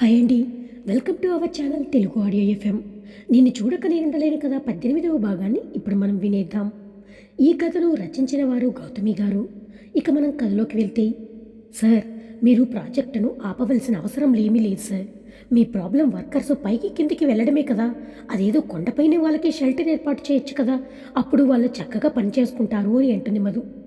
Hi అండి. Welcome to our channel Telugu audio FM. నిన్ను చూడక ఉండలేను కదా పద్దెనిమిదవ భాగాన్ని ఇప్పుడు మనం వినేద్దాం. ఈ కథను రచించిన వారు గౌతమి గారు. ఇక మనం కథలోకి వెళ్తే సార్ మీరు ప్రాజెక్టును ఆపవలసిన అవసరం ఏమీ లేదు సార్. మీ ప్రాబ్లం వర్కర్స్ పైకి కిందికి వెళ్ళడమే కదా. అదేదో కొండపైనే వాళ్ళకి షెల్టర్ ఏర్పాటు చేయొచ్చు కదా. అప్పుడు వాళ్ళు చక్కగా పని చేసుకుంటారు అని అంటుంది మధు.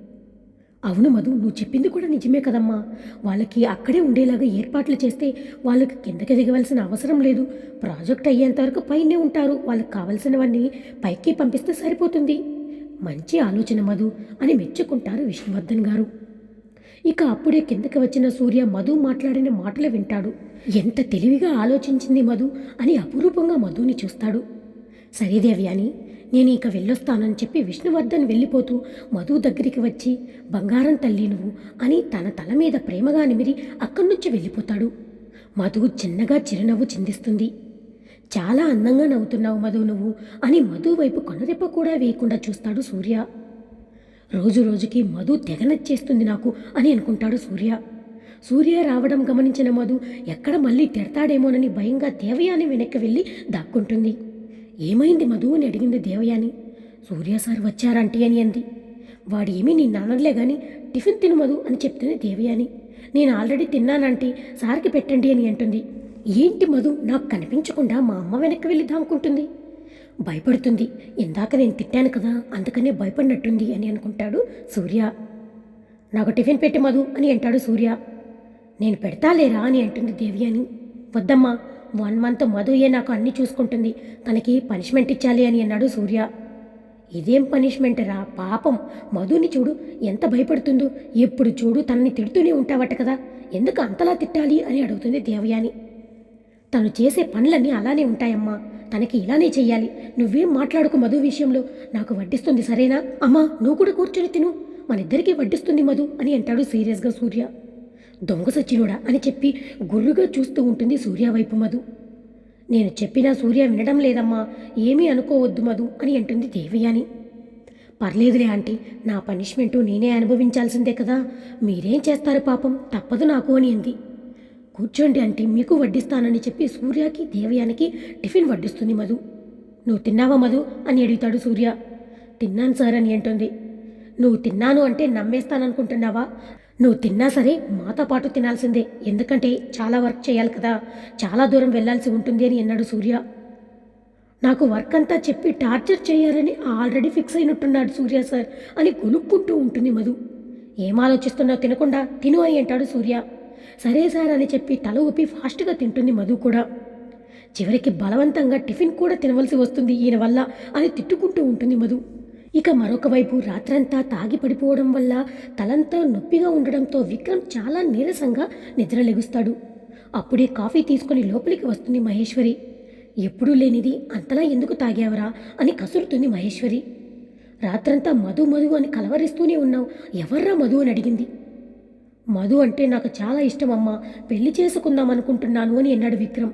అవును మధు నువ్వు చెప్పింది కూడా నిజమే కదమ్మా. వాళ్ళకి అక్కడే ఉండేలాగా ఏర్పాట్లు చేస్తే వాళ్ళకి కిందకి దిగవలసిన అవసరం లేదు. ప్రాజెక్ట్ అయ్యేంత వరకు పైనే ఉంటారు. వాళ్ళకి కావలసినవన్నీ పైకి పంపిస్తే సరిపోతుంది. మంచి ఆలోచన మధు అని మెచ్చుకుంటారు విష్ణువర్ధన్ గారు. ఇక అప్పుడే కిందకి వచ్చిన సూర్య మధు మాట్లాడిన మాటలు వింటాడు. ఎంత తెలివిగా ఆలోచించింది మధు అని అపురూపంగా మధుని చూస్తాడు. సరేదేవి అని నేను ఇక వెళ్ళొస్తానని చెప్పి విష్ణువర్ధన్ వెళ్ళిపోతూ మధు దగ్గరికి వచ్చి బంగారం తల్లి నువ్వు అని తన తల మీద ప్రేమగా నిమిరి అక్కడి నుంచి వెళ్ళిపోతాడు. మధు చిన్నగా చిరునవ్వు చిందిస్తుంది. చాలా అందంగా నవ్వుతున్నావు మధు నువ్వు అని మధు వైపు కొనరెప్ప కూడా వేయకుండా చూస్తాడు సూర్య. రోజు రోజుకి మధు తెగ నచ్చేస్తుంది నాకు అని అనుకుంటాడు సూర్య. సూర్య రావడం గమనించిన మధు ఎక్కడ మళ్ళీ తిడతాడేమోనని భయంగా దేవయాని వెనక్కి వెళ్ళి దాక్కుంటుంది. ఏమైంది మధు అని అడిగింది దేవయాని. సూర్య సార్ వచ్చారంటే అని అంది. వాడు ఏమీ నీ నాన్నలే గాని టిఫిన్ తిను మధు అని చెప్తుంది దేవయాని. నేను ఆల్రెడీ తిన్నానంటే సార్కి పెట్టండి అని అంటుంది. ఏంటి మధు నాకు కనిపించకుండా మా అమ్మ వెనక్కి వెళ్ళి దాముకుంటుంది భయపడుతుంది ఇందాక నేను తిట్టాను కదా అందుకనే భయపడినట్టుంది అని అనుకుంటాడు సూర్య. నాకు టిఫిన్ పెట్టి మధు అని అంటాడు సూర్య. నేను పెడతాలేరా అని అంటుంది దేవయాని. వద్దమ్మా వన్ మంత్ మధుయే నాకు అన్ని చూసుకుంటుంది. తనకి పనిష్మెంట్ ఇచ్చాలి అని అన్నాడు సూర్య. ఇదేం పనిష్మెంట్ రా? పాపం. మధుని చూడు ఎంత భయపడుతుందో. ఎప్పుడు చూడు తనని తిడుతూనే ఉంటావట కదా. ఎందుకు అంతలా తిట్టాలి అని అడుగుతుంది దేవయాని. తను చేసే పనులన్నీ అలానే ఉంటాయమ్మా. తనకి ఇలానే చెయ్యాలి. నువ్వేం మాట్లాడుకు మధు విషయంలో? నాకు వడ్డిస్తుంది సరేనా? అమ్మా నువ్వు కూడా కూర్చొని తిను. మనిద్దరికీ వడ్డిస్తుంది మధు అని అంటాడు సీరియస్గా సూర్య. దొంగ సచ్చినోడా అని చెప్పి గుర్రుగా చూస్తూ ఉంటుంది సూర్య వైపు మధు. నేను చెప్పినా సూర్య వినడం లేదమ్మా ఏమీ అనుకోవద్దు మధు అని అంటుంది దేవయాని. పర్లేదులే ఆంటీ నా పనిష్మెంటు నేనే అనుభవించాల్సిందే కదా మీరేం చేస్తారు పాపం తప్పదు నాకు అని అంది. కూర్చోండి ఆంటీ మీకు వడ్డిస్తానని చెప్పి సూర్యకి దేవయానికి టిఫిన్ వడ్డిస్తుంది మధు. నువ్వు తిన్నావా మధు? అని అడుగుతాడు సూర్య. తిన్నాను సార్ అని అంటుంది. నువ్వు తిన్నాను అంటే నమ్మేస్తాననుకుంటున్నావా? నువ్వు తిన్నా సరే మాతో పాటు తినాల్సిందే. ఎందుకంటే చాలా వర్క్ చేయాలి కదా. చాలా దూరం వెళ్ళాల్సి ఉంటుంది అని అన్నాడు సూర్య. నాకు వర్క్ అంతా చెప్పి టార్చర్ చేయాలని ఆల్రెడీ ఫిక్స్ అయినట్టున్నాడు సూర్య సార్ అని కొనుక్కుంటూ ఉంటుంది మధు. ఏం ఆలోచిస్తున్నావు తినకుండా తిను అని అంటాడు సూర్య. సరే సార్ అని చెప్పి తల ఊపి ఫాస్ట్గా తింటుంది మధు కూడా. చివరికి బలవంతంగా టిఫిన్ కూడా తినవలసి వస్తుంది ఈయన వల్ల అని తిట్టుకుంటూ ఉంటుంది మధు. ఇక మరొక వైపు రాత్రంతా తాగి పడిపోవడం వల్ల తలంతా నొప్పిగా ఉండడంతో విక్రమ్ చాలా నీరసంగా నిద్రలెగుస్తాడు. అప్పుడే కాఫీ తీసుకుని లోపలికి వస్తుంది మహేశ్వరి. ఎప్పుడూ లేనిది అంతలా ఎందుకు తాగావరా అని కసురుతుంది మహేశ్వరి. రాత్రంతా మధు మధు అని కలవరిస్తూనే ఉన్నావు. ఎవర్రా మధు అని అడిగింది. మధు అంటే నాకు చాలా ఇష్టం అమ్మా. పెళ్ళి చేసుకుందాం అనుకుంటున్నాను అని అన్నాడు విక్రమ్.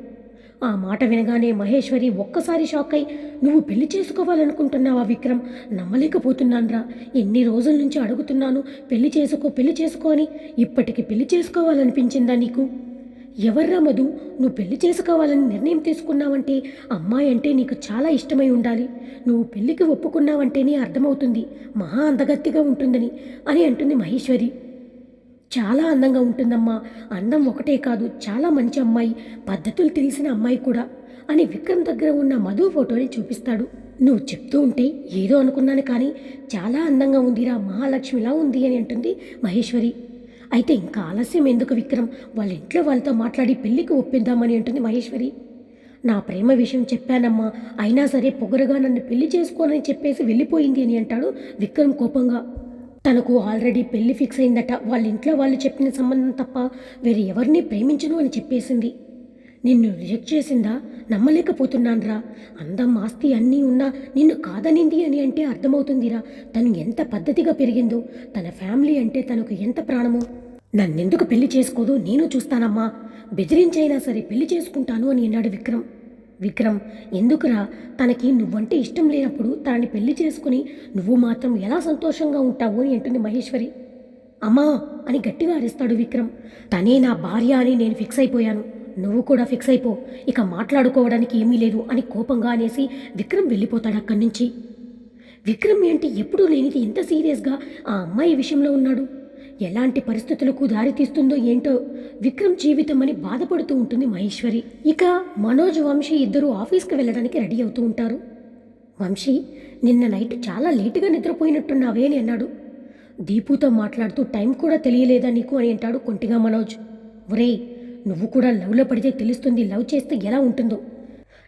ఆ మాట వినగానే మహేశ్వరి ఒక్కసారి షాక్ అయి నువ్వు పెళ్ళి చేసుకోవాలనుకుంటున్నావా విక్రమ్? నమ్మలేకపోతున్నానురా. ఎన్ని రోజుల నుంచి అడుగుతున్నాను పెళ్ళి చేసుకో పెళ్ళి చేసుకో అని. ఇప్పటికి పెళ్ళి చేసుకోవాలనిపించిందా నీకు? ఎవర్రా మధు? నువ్వు పెళ్ళి చేసుకోవాలని నిర్ణయం తీసుకున్నావంటే అమ్మాయి అంటే నీకు చాలా ఇష్టమై ఉండాలి. నువ్వు పెళ్ళికి ఒప్పుకున్నావంటేనే అర్థమవుతుంది. మహా అందగత్తిగా ఉంటుందని అని అంటుంది మహేశ్వరి. చాలా అందంగా ఉంటుందమ్మా. అందం ఒకటే కాదు చాలా మంచి అమ్మాయి పద్ధతులు తెలిసిన అమ్మాయి కూడా. అని విక్రమ్ దగ్గర ఉన్న మధు ఫోటోని చూపిస్తాడు. నువ్వు చెప్తూ ఉంటే ఏదో అనుకున్నాను కానీ చాలా అందంగా ఉందిరా మహాలక్ష్మిలా ఉంది అని అంటుంది మహేశ్వరి. అయితే ఇంకా ఆలస్యం ఎందుకు విక్రమ్? వాళ్ళ ఇంట్లో వాళ్ళతో మాట్లాడి పెళ్ళికి ఒప్పిద్దామని అంటుంది మహేశ్వరి. నా ప్రేమ విషయం చెప్పానమ్మా. అయినా సరే పొగరుగా నన్ను పెళ్ళి చేసుకోనని చెప్పేసి వెళ్ళిపోయింది అని అంటాడు విక్రమ్ కోపంగా. తనకు ఆల్రెడీ పెళ్ళి ఫిక్స్ అయిందట. వాళ్ళ ఇంట్లో వాళ్ళు చెప్పిన సంబంధం తప్ప వేరే ఎవరిని ప్రేమించను అని చెప్పేసింది. నిన్ను రిజెక్ట్ చేసిందా? నమ్మలేకపోతున్నానురా. అందం ఆస్తి అన్నీ ఉన్నా నిన్ను కాదనింది అని అంటే అర్థమవుతుందిరా. తను ఎంత పద్ధతిగా పెరిగిందో తన ఫ్యామిలీ అంటే తనకు ఎంత ప్రాణమో. నన్నెందుకు పెళ్ళి చేసుకోదు నేను చూస్తానమ్మా. బెదిరించైనా సరే పెళ్ళి చేసుకుంటాను అని అన్నాడు విక్రమ్. విక్రమ్ ఎందుకురా? తనకి నువ్వంటే ఇష్టం లేనప్పుడు తనని పెళ్ళి చేసుకుని నువ్వు మాత్రం ఎలా సంతోషంగా ఉంటావు అని అంటుంది మహేశ్వరి. అమ్మా అని గట్టిగా అరిస్తాడు విక్రమ్. తనే నా భార్య అని నేను ఫిక్స్ అయిపోయాను. నువ్వు కూడా ఫిక్స్ అయిపో. ఇక మాట్లాడుకోవడానికి ఏమీ లేదు అని కోపంగా అనేసి విక్రమ్ వెళ్ళిపోతాడు అక్కడి నుంచి. విక్రమ్ ఏంటి ఎప్పుడూ లేనిది ఎంత సీరియస్గా ఆ అమ్మాయి విషయంలో ఉన్నాడు? ఎలాంటి పరిస్థితులకు దారితీస్తుందో ఏంటో విక్రమ్ జీవితం అని బాధపడుతూ ఉంటుంది మహేశ్వరి. ఇక మనోజ్ వంశీ ఇద్దరు ఆఫీస్కి వెళ్ళడానికి రెడీ అవుతూ ఉంటారు. వంశీ నిన్న నైట్ చాలా లేటుగా నిద్రపోయినట్టున్నావే అని అన్నాడు. దీపుతో మాట్లాడుతూ టైం కూడా తెలియలేదా నీకు? అని అంటాడు కొంటిగా మనోజ్. ఒరేయ్ నువ్వు కూడా లవ్లో పడితే తెలుస్తుంది లవ్ చేస్తే ఎలా ఉంటుందో.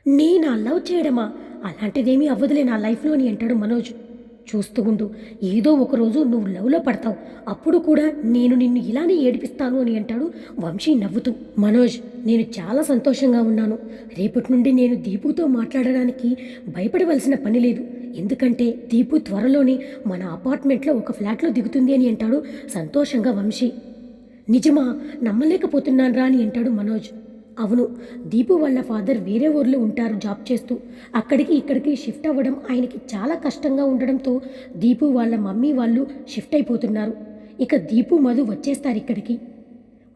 నేనా? లవ్ చేయడమా? అలాంటిదేమీ అవ్వదులే నా లైఫ్లో అని అంటాడు మనోజ్. చూస్తూ ఉండు. ఏదో ఒకరోజు నువ్వు లవ్లో పడతావు. అప్పుడు కూడా నేను నిన్ను ఇలానే ఏడిపిస్తాను అని అంటాడు వంశీ నవ్వుతూ. మనోజ్ నేను చాలా సంతోషంగా ఉన్నాను. రేపటి నుండి నేను దీపుతో మాట్లాడడానికి భయపడవలసిన పని లేదు. ఎందుకంటే దీపు త్వరలోనే మన అపార్ట్మెంట్లో ఒక ఫ్లాట్లో దిగుతుంది అని అంటాడు సంతోషంగా వంశీ. నిజమా నమ్మలేకపోతున్నాను రా అని అంటాడు మనోజ్. అవును దీపు వాళ్ళ ఫాదర్ వేరే ఊర్లో ఉంటారు జాబ్ చేస్తూ. అక్కడికి ఇక్కడికి షిఫ్ట్ అవ్వడం ఆయనకి చాలా కష్టంగా ఉండడంతో దీపు వాళ్ళ మమ్మీ వాళ్ళు షిఫ్ట్ అయిపోతున్నారు. ఇక దీపు మధు వచ్చేస్తారు ఇక్కడికి.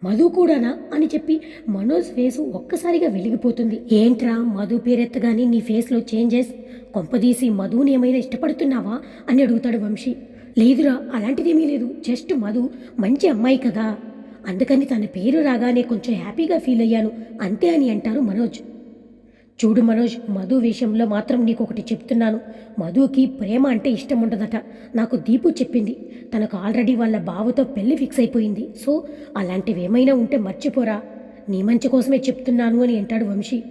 మధు కూడానా అని చెప్పి మనోజ్ ఫేస్ ఒక్కసారిగా వెలిగిపోతుంది. ఏంట్రా మధు పేరెత్తగానే నీ ఫేస్లో చేంజెస్? కొంపదీసి మధుని ఏమైనా ఇష్టపడుతున్నావా? అని అడుగుతాడు వంశీ. లేదురా అలాంటిదేమీ లేదు. జస్ట్ మధు మంచి అమ్మాయి కదా. అందుకని తన పేరు రాగానే కొంచెం హ్యాపీగా ఫీల్ అయ్యాను. అంతే అని అంటారు మనోజ్. చూడు మనోజ్ మధు విషయంలో మాత్రం నీకు ఒకటి చెప్తున్నాను. మధుకి ప్రేమ అంటే ఇష్టం ఉండదట. నాకు దీపు చెప్పింది. తనకు ఆల్రెడీ వాళ్ళ బావతో పెళ్ళి ఫిక్స్ అయిపోయింది. సో అలాంటివి ఏమైనా ఉంటే మర్చిపోరా. నీ మంచి కోసమే చెప్తున్నాను అని అంటాడు వంశీ.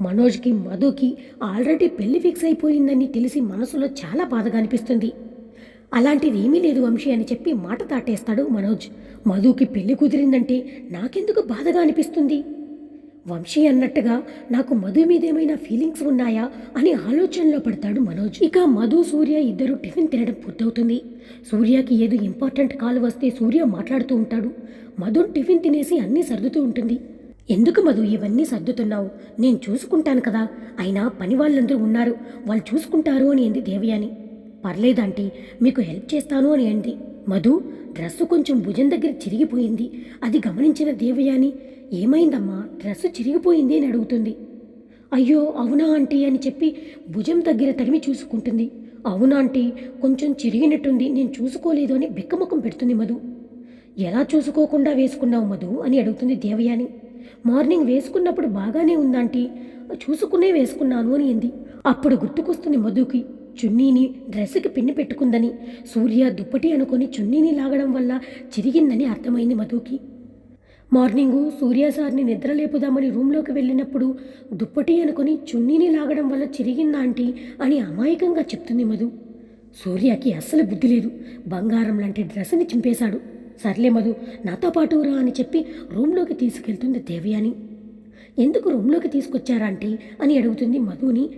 మనోజ్కి మధుకి ఆల్రెడీ పెళ్ళి ఫిక్స్ అయిపోయిందని తెలిసి మనసులో చాలా బాధగా అనిపిస్తుంది. అలాంటిది ఏమీ లేదు వంశీ అని చెప్పి మాట దాటేస్తాడు మనోజ్. మధుకి పెళ్ళి కుదిరిందంటే నాకెందుకు బాధగా అనిపిస్తుంది? వంశీ అన్నట్టుగా నాకు మధు మీద ఏమైనా ఫీలింగ్స్ ఉన్నాయా అని ఆలోచనలో పడతాడు మనోజ్. ఇక మధు సూర్య ఇద్దరు టిఫిన్ తినడం పూర్తవుతుంది. సూర్యకి ఏదో ఇంపార్టెంట్ కాల్ వస్తే సూర్య మాట్లాడుతూ ఉంటాడు. మధు టిఫిన్ తినేసి అన్నీ సర్దుతూ ఉంటుంది. ఎందుకు మధు ఇవన్నీ సర్దుతున్నావు? నేను చూసుకుంటాను కదా. అయినా పని వాళ్ళందరూ ఉన్నారు. వాళ్ళు చూసుకుంటారు అని ఏంది దేవయాని. పర్లేదంటీ మీకు హెల్ప్ చేస్తాను అని అంది. మధు డ్రెస్సు కొంచెం భుజం దగ్గర చిరిగిపోయింది. అది గమనించిన దేవయాని ఏమైందమ్మా డ్రెస్సు చిరిగిపోయింది అని అడుగుతుంది. అయ్యో అవునా ఆంటీ అని చెప్పి భుజం దగ్గర తడిమి చూసుకుంటుంది. అవునా ఆంటీ కొంచెం చిరిగినట్టుంది నేను చూసుకోలేదు అని బిక్కముఖం పెడుతుంది మధు. ఎలా చూసుకోకుండా వేసుకున్నావు మధు అని అడుగుతుంది దేవయాని. మార్నింగ్ వేసుకున్నప్పుడు బాగానే ఉందాంటీ చూసుకునే వేసుకున్నాను అని అంది. అప్పుడు గుర్తుకొస్తుంది మధుకి చున్నీని డ్రెస్సుకి పిన్ని పెట్టుకుందని సూర్య దుప్పటి అనుకొని చున్నీని లాగడం వల్ల చిరిగిందని అర్థమైంది మధుకి. మార్నింగు సూర్య సార్ని నిద్రలేపుదామని రూమ్లోకి వెళ్ళినప్పుడు దుప్పటి అనుకొని చున్నీని లాగడం వల్ల చిరిగిందాంటి అని అమాయకంగా చెప్తుంది మధు. సూర్యకి అస్సలు బుద్ధి లేదు. బంగారం లాంటి డ్రెస్ని చింపేశాడు. సర్లే మధు నాతో పాటు రా అని చెప్పి రూమ్లోకి తీసుకెళ్తుంది దేవయాని. ఎందుకు రూమ్లోకి తీసుకొచ్చారంటే అని అడుగుతుంది మధుని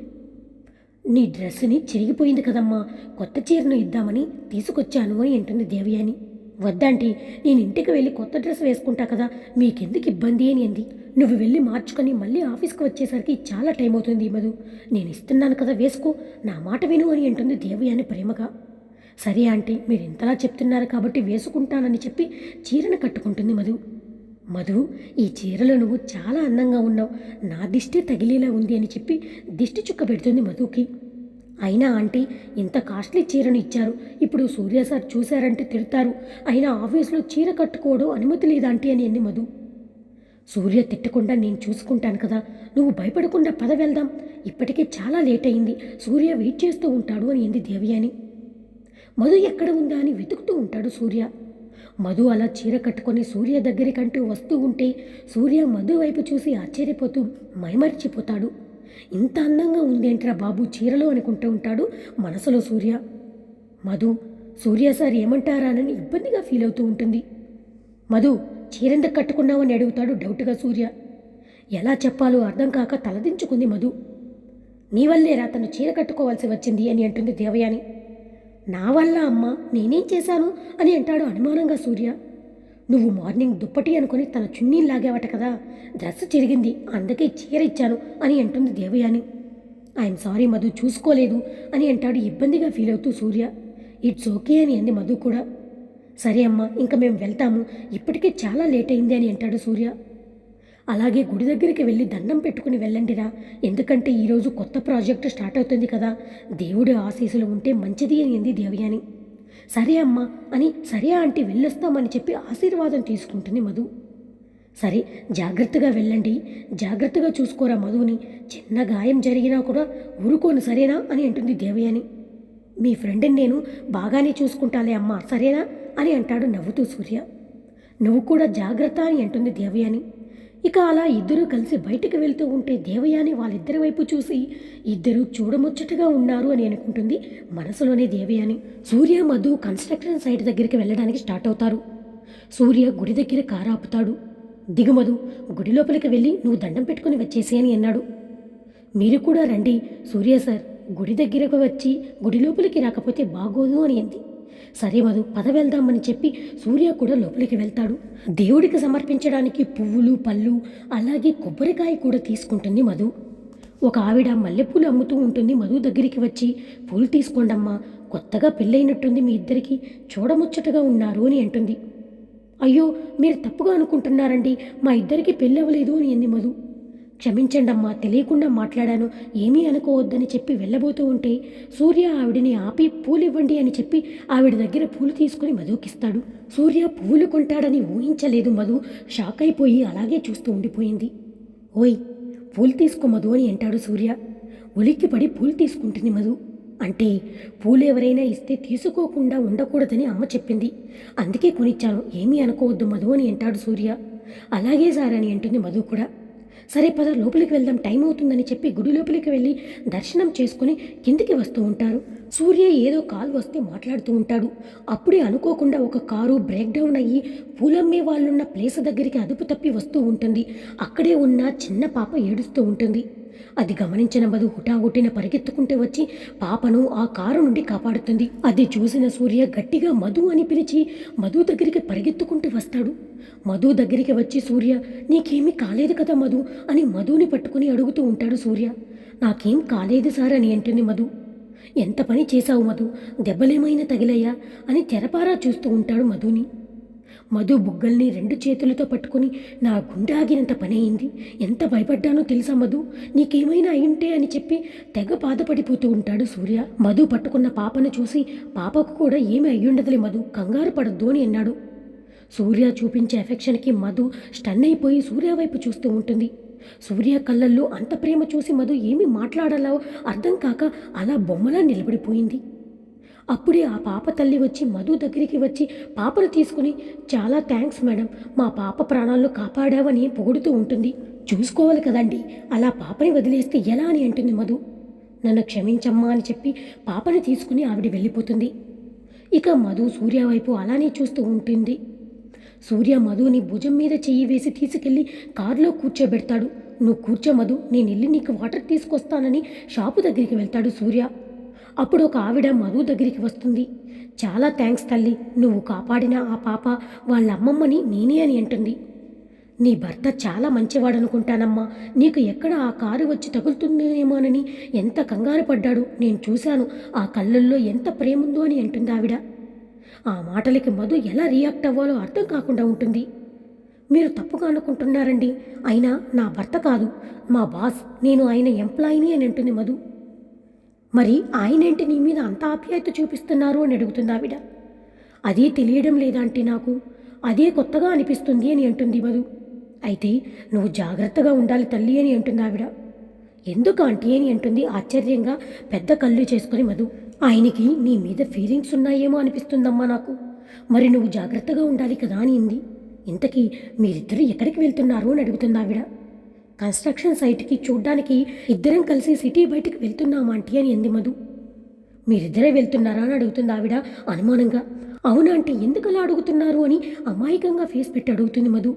నీ డ్రెస్సుని చిరిగిపోయింది కదమ్మా. కొత్త చీరను ఇద్దామని తీసుకొచ్చాను అని అంటుంది దేవయాని. వద్దంటే నేను ఇంటికి వెళ్ళి కొత్త డ్రెస్ వేసుకుంటా కదా మీకెందుకు ఇబ్బంది అని అంది. నువ్వు వెళ్ళి మార్చుకొని మళ్ళీ ఆఫీస్కి వచ్చేసరికి చాలా టైం అవుతుంది మధు. నేను ఇస్తున్నాను కదా వేసుకో నా మాట విను అని అంటుంది దేవయాని ప్రేమగా. సరే ఆంటీ మీరు ఇంతలా చెప్తున్నారు కాబట్టి వేసుకుంటానని చెప్పి చీరను కట్టుకుంటుంది మధు. మధు ఈ చీరలో నువ్వు చాలా అందంగా ఉన్నావు. నా దిష్టి తగిలేలా ఉంది అని చెప్పి దిష్టి చుక్క పెడుతుంది మధుకి. అయినా ఆంటీ ఇంత కాస్ట్లీ చీరను ఇచ్చారు. ఇప్పుడు సూర్య సార్ చూశారంటే తిడతారు. అయినా ఆఫీస్లో చీర కట్టుకోవడం అనుమతి లేదాంటీ అని అంది మధు. సూర్య తిట్టకుండా నేను చూసుకుంటాను కదా నువ్వు భయపడకుండా పద వెళ్దాం. ఇప్పటికే చాలా లేట్ అయింది. సూర్య వెయిట్ చేస్తూ ఉంటాడు అని అంది దేవయాని. మధు ఎక్కడ ఉందా అని వెతుకుతూ ఉంటాడు సూర్య. మధు అలా చీర కట్టుకొని సూర్య దగ్గరికంటూ వస్తూ ఉంటే సూర్య మధు వైపు చూసి ఆశ్చర్యపోతూ మైమరిచిపోతాడు. ఇంత అందంగా ఉందేంట్రా బాబు చీరలో అనుకుంటూ ఉంటాడు మనసులో సూర్య. మధు సూర్య సార్ ఏమంటారానని ఇబ్బందిగా ఫీల్ అవుతూ ఉంటుంది. మధు చీరెందుకు కట్టుకున్నావని అడుగుతాడు డౌట్గా సూర్య. ఎలా చెప్పాలో అర్థం కాక తలదించుకుంది మధు. నీ వల్లేరా తను చీర కట్టుకోవాల్సి వచ్చింది అని అంటుంది దేవయాని. నా వల్ల అమ్మ నేనేం చేశాను అని అంటాడు అనుమానంగా సూర్య. నువ్వు మార్నింగ్ దుప్పటి అనుకుని తన చున్నీలు లాగావట కదా. డ్రెస్ చిరిగింది. అందుకే చీర ఇచ్చాను అని అంటుంది దేవయాని. ఐఎమ్ సారీ మధు చూసుకోలేదు అని అంటాడు ఇబ్బందిగా ఫీల్ అవుతూ సూర్య. ఇట్స్ ఓకే అని అంది మధు కూడా. సరే అమ్మా ఇంకా మేము వెళ్తాము. ఇప్పటికే చాలా లేట్ అయింది అని అంటాడు సూర్య. అలాగే గుడి దగ్గరికి వెళ్ళి దండం పెట్టుకుని వెళ్ళండిరా ఎందుకంటే ఈరోజు కొత్త ప్రాజెక్టు స్టార్ట్ అవుతుంది కదా. దేవుడి ఆశీస్సులు ఉంటే మంచిది అని అంది దేవయాని. సరే అమ్మా అని సరే ఆంటీ వెళ్ళొస్తామని చెప్పి ఆశీర్వాదం తీసుకుంటుంది మధు. సరే జాగ్రత్తగా వెళ్ళండి. జాగ్రత్తగా చూసుకోరా మధుని చిన్న గాయం జరిగినా కూడా ఊరుకోను సరేనా అని అంటుంది దేవయాని. మీ ఫ్రెండ్ని నేను బాగానే చూసుకుంటాలే అమ్మా సరేనా అని అంటాడు నవ్వుతూ సూర్య. నువ్వు కూడా జాగ్రత్త అని అంటుంది దేవయాని. ఇక అలా ఇద్దరూ కలిసి బయటకు వెళ్తూ ఉంటే దేవయాని వాళ్ళిద్దరి వైపు చూసి ఇద్దరు చూడముచ్చటగా ఉన్నారు అని అనుకుంటుంది మనసులోనే దేవయాని. సూర్య మధు కన్స్ట్రక్షన్ సైట్ దగ్గరికి వెళ్ళడానికి స్టార్ట్ అవుతారు. సూర్య గుడి దగ్గర కారు ఆపుతాడు. దిగుమధు గుడి లోపలికి వెళ్ళి నువ్వు దండం పెట్టుకుని వచ్చేసి అని అన్నాడు. మీరు కూడా రండి సూర్య సార్ గుడి దగ్గరకు వచ్చి గుడి లోపలికి రాకపోతే బాగోదు అని అంది. సరే మధు పద వెళ్దామని చెప్పి సూర్య కూడా లోపలికి వెళ్తాడు. దేవుడికి సమర్పించడానికి పువ్వులు పళ్ళు అలాగే కొబ్బరికాయ కూడా తీసుకుంటుంది మధు. ఒక ఆవిడ మల్లెపూలు అమ్ముతూ ఉంటుంది మధు దగ్గరికి వచ్చి పూలు తీసుకోండమ్మా కొత్తగా పెళ్ళైనట్టుంది మీ ఇద్దరికి చూడముచ్చటగా ఉన్నారు అని అంటుంది. అయ్యో మీరు తప్పుగా అనుకుంటున్నారండి మా ఇద్దరికి పెళ్ళవలేదు అని అంది మధు. క్షమించండమ్మా తెలియకుండా మాట్లాడాను. ఏమీ అనుకోవద్దని చెప్పి వెళ్ళబోతూ ఉంటే సూర్య ఆవిడని ఆపి పూలివ్వండి అని చెప్పి ఆవిడ దగ్గర పూలు తీసుకుని మధుకిస్తాడు. సూర్య పువ్వులు కొంటాడని ఊహించలేదు మధు. షాక్ అయిపోయి అలాగే చూస్తూ ఉండిపోయింది. ఓయ్ పూలు తీసుకో మధు అని అంటాడు సూర్య. ఉలిక్కిపడి పూలు తీసుకుంటుంది మధు. అంటే పూలు ఎవరైనా ఇస్తే తీసుకోకుండా ఉండకూడదని అమ్మ చెప్పింది. అందుకే కొనిచ్చాను. ఏమీ అనుకోవద్దు మధు అని అంటాడు సూర్య. అలాగే సార్ అని అంటుంది మధు కూడా. సరే పద లోపలికి వెళ్దాం టైం అవుతుందని చెప్పి గుడి లోపలికి వెళ్ళి దర్శనం చేసుకుని కిందికి వస్తూ ఉంటారు. సూర్య ఏదో కాల్ వస్తే మాట్లాడుతూ ఉంటాడు. అప్పుడే అనుకోకుండా ఒక కారు బ్రేక్ డౌన్ అయ్యి పూలమ్మే వాళ్ళున్న ప్లేస్ దగ్గరికి అదుపు తప్పి వస్తూ ఉంటుంది. అక్కడే ఉన్న చిన్న పాప ఏడుస్తూ ఉంటుంది. అది గమనించిన మధు హుటాహుటిన పరిగెత్తుకుంటూ వచ్చి పాపను ఆ కారు నుండి కాపాడుతుంది. అది చూసిన సూర్య గట్టిగా మధు అని పిలిచి మధు దగ్గరికి పరిగెత్తుకుంటూ వస్తాడు. మధు దగ్గరికి వచ్చి సూర్య నీకేమీ కాలేదు కదా మధు అని మధుని పట్టుకుని అడుగుతూ ఉంటాడు సూర్య. నాకేం కాలేదు సార్ అని అంటుంది మధు. ఎంత పని చేశావు మధు? దెబ్బలేమైనా తగిలయ్యా అని తెరపారా చూస్తూ ఉంటాడు మధుని. మధు బుగ్గల్ని రెండు చేతులతో పట్టుకుని నా గుండె ఆగినంత పని అయింది ఎంత భయపడ్డానో తెలుసా మధు? నీకేమైనా అయింటే అని చెప్పి తెగ బాధపడిపోతూ ఉంటాడు సూర్య. మధు పట్టుకున్న పాపను చూసి పాపకు కూడా ఏమి అయ్యుండదులే మధు కంగారు పడద్దు అని అన్నాడు. సూర్య చూపించే ఎఫెక్షన్కి మధు స్టన్ అయిపోయి సూర్య వైపు చూస్తూ ఉంటుంది. సూర్య కళ్ళల్లో అంత ప్రేమ చూసి మధు ఏమి మాట్లాడాలో అర్థం కాక అలా బొమ్మలా నిలబడిపోయింది. అప్పుడే ఆ పాప తల్లి వచ్చి మధు దగ్గరికి వచ్చి పాపను తీసుకుని చాలా థ్యాంక్స్ మేడం మా పాప ప్రాణాలను కాపాడావని పొగుడుతూ ఉంటుంది. చూసుకోవాలి కదండి. అలా పాపని వదిలేస్తే ఎలా అని అంటుంది మధు. నన్ను క్షమించమ్మా అని చెప్పి పాపని తీసుకుని ఆవిడ వెళ్ళిపోతుంది. ఇక మధు సూర్య వైపు అలానే చూస్తూ ఉంటుంది. సూర్య మధుని భుజం మీద చెయ్యి వేసి తీసుకెళ్ళి కారులో కూర్చోబెడతాడు. నువ్వు కూర్చో మధు నేను వెళ్ళి నీకు వాటర్ తీసుకొస్తానని షాపు దగ్గరికి వెళ్తాడు సూర్య. అప్పుడు ఒక ఆవిడ మధు దగ్గరికి వస్తుంది. చాలా థ్యాంక్స్ తల్లి నువ్వు కాపాడిన ఆ పాప వాళ్ళ అమ్మమ్మని నేనే అని అంటుంది. నీ భర్త చాలా మంచివాడనుకుంటానమ్మా. నీకు ఎక్కడ ఆ కారు వచ్చి తగులుతుందేమోనని ఎంత కంగారు పడ్డాడు నేను చూశాను. ఆ కళ్ళల్లో ఎంత ప్రేముందో అని అంటుంది ఆవిడ. ఆ మాటలకి మధు ఎలా రియాక్ట్ అవ్వాలో అర్థం కాకుండా ఉంటుంది. మీరు తప్పుగా అనుకుంటున్నారండి. అయినా నా భర్త కాదు. మా బాస్ నేను ఆయన ఎంప్లాయీని అని అంటుంది మధు. మరి ఆయనేంటి నీ మీద అంత ఆప్యాయత చూపిస్తున్నారు అని అడుగుతుంది ఆవిడ. అదే తెలియడం లేదంటే నాకు? అదే కొత్తగా అనిపిస్తుంది అని అంటుంది మధు. అయితే నువ్వు జాగ్రత్తగా ఉండాలి తల్లి అని అంటుంది ఆవిడ. ఎందుకు ఆంటీ అని అంటుంది ఆశ్చర్యంగా పెద్ద కళ్ళు చేసుకుని మధు. ఆయనకి నీ మీద ఫీలింగ్స్ ఉన్నాయేమో అనిపిస్తుందమ్మా నాకు. మరి నువ్వు జాగ్రత్తగా ఉండాలి కదా అని ఇంది ఇంతకీ మీరిద్దరూ ఎక్కడికి వెళ్తున్నారు అని అడుగుతుంది ఆవిడ. కన్స్ట్రక్షన్ సైట్కి చూడ్డానికి ఇద్దరం కలిసి సిటీ బయటికి వెళ్తున్నాం ఆంటీ అని ఎంది మధు. మీరిద్దరే వెళ్తున్నారా అని అడుగుతుంది ఆవిడ అనుమానంగా. అవునా ఆంటీ ఎందుకు అలా అడుగుతున్నారు అని అమాయకంగా ఫేస్ పెట్టి అడుగుతుంది మధు.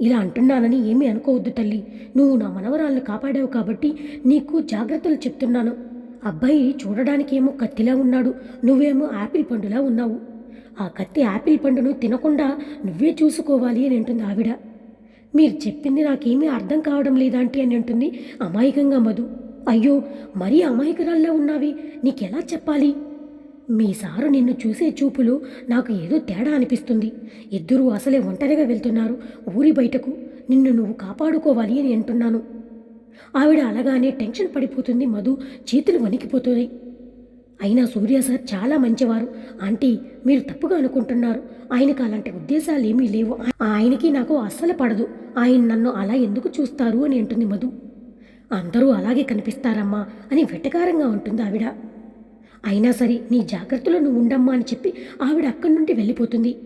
ఇలా అంటున్నానని ఏమీ అనుకోవద్దు తల్లి. నువ్వు నా మనవరాలను కాపాడావు కాబట్టి నీకు జాగ్రత్తలు చెప్తున్నాను. అబ్బాయి చూడడానికేమో కత్తిలా ఉన్నాడు నువ్వేమో యాపిల్ పండులా ఉన్నావు. ఆ కత్తి యాపిల్ పండును తినకుండా నువ్వే చూసుకోవాలి అని అంటుంది ఆవిడ. మీరు చెప్పింది నాకేమీ అర్థం కావడం లేదాంటి అని అంటుంది అమాయకంగా మధు. అయ్యో మరీ అమాయకురాల్లో ఉన్నావి నీకెలా చెప్పాలి? మీ సారు నిన్ను చూసే చూపులు నాకు ఏదో తేడా అనిపిస్తుంది. ఇద్దరూ అసలే ఒంటరిగా వెళ్తున్నారు ఊరి బయటకు. నిన్ను నువ్వు కాపాడుకోవాలి అని అంటున్నాను. ఆవిడ అలాగానే టెన్షన్ పడిపోతుంది మధు చేతులు వణికిపోతుంది అయినా సూర్య సార్ చాలా మంచివారు. ఆంటీ మీరు తప్పుగా అనుకుంటున్నారు. ఆయనకు అలాంటి ఉద్దేశాలు ఏమీ లేవు. ఆయనకి నాకు అస్సలు పడదు. ఆయన నన్ను అలా ఎందుకు చూస్తారు అని అంటుంది మధు. అందరూ అలాగే కనిపిస్తారమ్మా అని వెటకారంగా ఉంటుంది ఆవిడ. అయినా సరే నీ జాగ్రత్తలో నువ్వు ఉండమ్మా అని చెప్పి ఆవిడ అక్కడి నుండి వెళ్ళిపోతుంది.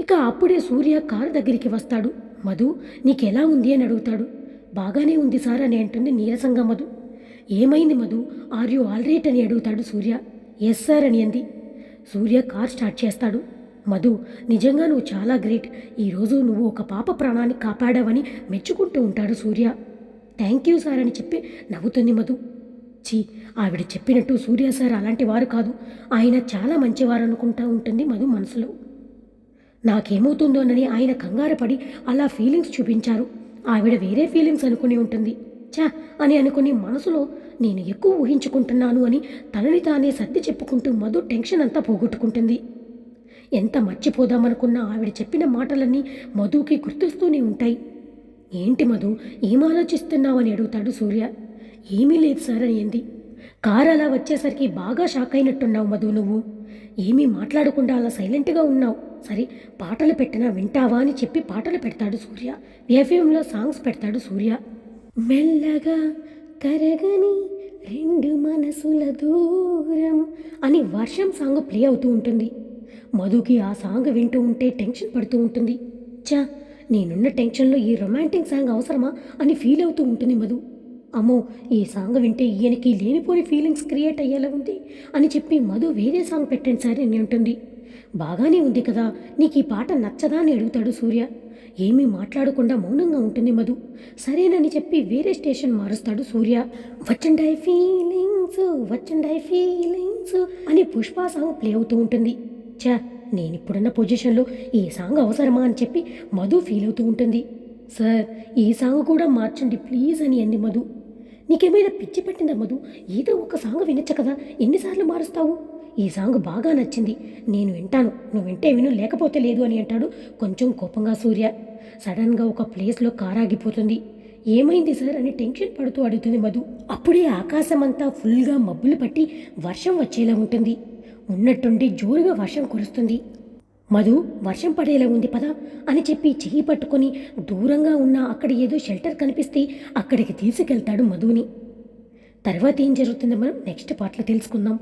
ఇక అప్పుడే సూర్య కారు దగ్గరికి వస్తాడు. మధు నీకెలా ఉంది అని అడుగుతాడు. బాగానే ఉంది సార్ అని అంటుంది నీరసంగా మధు. ఏమైంది మధు? ఆర్ యు ఆల్రైట్ అని అడుగుతాడు సూర్య. ఎస్ సార్ అని అంది. సూర్య కార్ స్టార్ట్ చేస్తాడు. మధు నిజంగా నువ్వు చాలా గ్రేట్ ఈరోజు నువ్వు ఒక పాప ప్రాణాన్ని కాపాడావని మెచ్చుకుంటూ ఉంటాడు సూర్య. థ్యాంక్ యూ సార్ అని చెప్పి నవ్వుతుంది మధు. ఛీ ఆవిడ చెప్పినట్టు సూర్య సార్ అలాంటి వారు కాదు. ఆయన చాలా మంచివారు అనుకుంటా ఉంటుంది మధు మనసులో. నాకేమవుతుందోనని ఆయన కంగారు పడి అలా ఫీలింగ్స్ చూపించారు. ఆవిడ వేరే ఫీలింగ్స్ అనుకుని ఉంటుంది. ఛా! అని అనుకుని మనసులో నేను ఎక్కువ ఊహించుకుంటున్నాను అని తనని తానే సర్ది చెప్పుకుంటూ మధు టెన్షన్ అంతా పోగొట్టుకుంటుంది. ఎంత మర్చిపోదామనుకున్నా ఆవిడ చెప్పిన మాటలన్నీ మధుకి గుర్తొస్తూనే ఉంటాయి. ఏంటి మధు ఏం ఆలోచిస్తున్నావని అడుగుతాడు సూర్య. ఏమీ లేదు సార్ అని అంది. కారు అలా వచ్చేసరికి బాగా షాక్ అయినట్టున్నావు మధు నువ్వు. ఏమీ మాట్లాడకుండా అలా సైలెంట్గా ఉన్నావు. సరే పాటలు పెట్టినా వింటావా అని చెప్పి పాటలు పెడతాడు సూర్య. ఎఫ్ఎంలో సాంగ్స్ పెడతాడు సూర్య. మెల్లగా కరగని రెండు మనసుల దూరం అని వర్షం సాంగ్ ప్లే అవుతూ ఉంటుంది. మధుకి ఆ సాంగ్ వింటూ ఉంటే టెన్షన్ పడుతూ ఉంటుంది. చా నేనున్న టెన్షన్లో ఈ రొమాంటిక్ సాంగ్ అవసరమా అని ఫీల్ అవుతూ ఉంటుంది మధు. అమ్మో ఈ సాంగ్ వింటే ఈయనకి లేనిపోని ఫీలింగ్స్ క్రియేట్ అయ్యేలా ఉంది అని చెప్పి మధు వేరే సాంగ్ పెట్టండి సార్ అని ఉంటుంది. బాగానే ఉంది కదా నీకు ఈ పాట నచ్చదా అని అడుగుతాడు సూర్య. ఏమీ మాట్లాడకుండా మౌనంగా ఉంటుంది మధు. సరేనని చెప్పి వేరే స్టేషన్ మారుస్తాడు సూర్య. వచ్చండాయ్ ఫీలింగ్స్ వచ్చండాయ్ ఫీలింగ్స్ అని పుష్ప సాంగ్ ప్లే అవుతూ ఉంటుంది. చా నేను ఇప్పుడున్న పొజిషన్లో ఈ సాంగ్ అవసరమా అని చెప్పి మధు ఫీల్ అవుతూ ఉంటుంది. సార్ ఈ సాంగ్ కూడా మార్చండి ప్లీజ్ అని అంది మధు. నీకేమైనా పిచ్చి పట్టిందా మధు? ఏదో ఒక సాంగ్ వినొచ్చు కదా ఎన్నిసార్లు మారుస్తావు? ఈ సాంగ్ బాగా నచ్చింది. నేను వింటాను. నువ్వు వింటే విను లేకపోతే లేదు అని అంటాడు కొంచెం కోపంగా సూర్య. సడన్గా ఒక ప్లేస్లో కారు ఆగిపోతుంది. ఏమైంది సార్ అని టెన్షన్ పడుతూ అడుగుతుంది మధు. అప్పుడే ఆకాశం అంతా ఫుల్గా మబ్బులు పట్టి వర్షం వచ్చేలా ఉంటుంది. ఉన్నట్టుండి జోరుగా వర్షం కురుస్తుంది. మధు వర్షం పడేలా ఉంది పదా అని చెప్పి చెయ్యి పట్టుకొని దూరంగా ఉన్న అక్కడ ఏదో షెల్టర్ కనిపిస్తే అక్కడికి తీసుకెళ్తాడు మధుని. తర్వాత ఏం జరుగుతుందో మనం నెక్స్ట్ పాటలో తెలుసుకుందాం.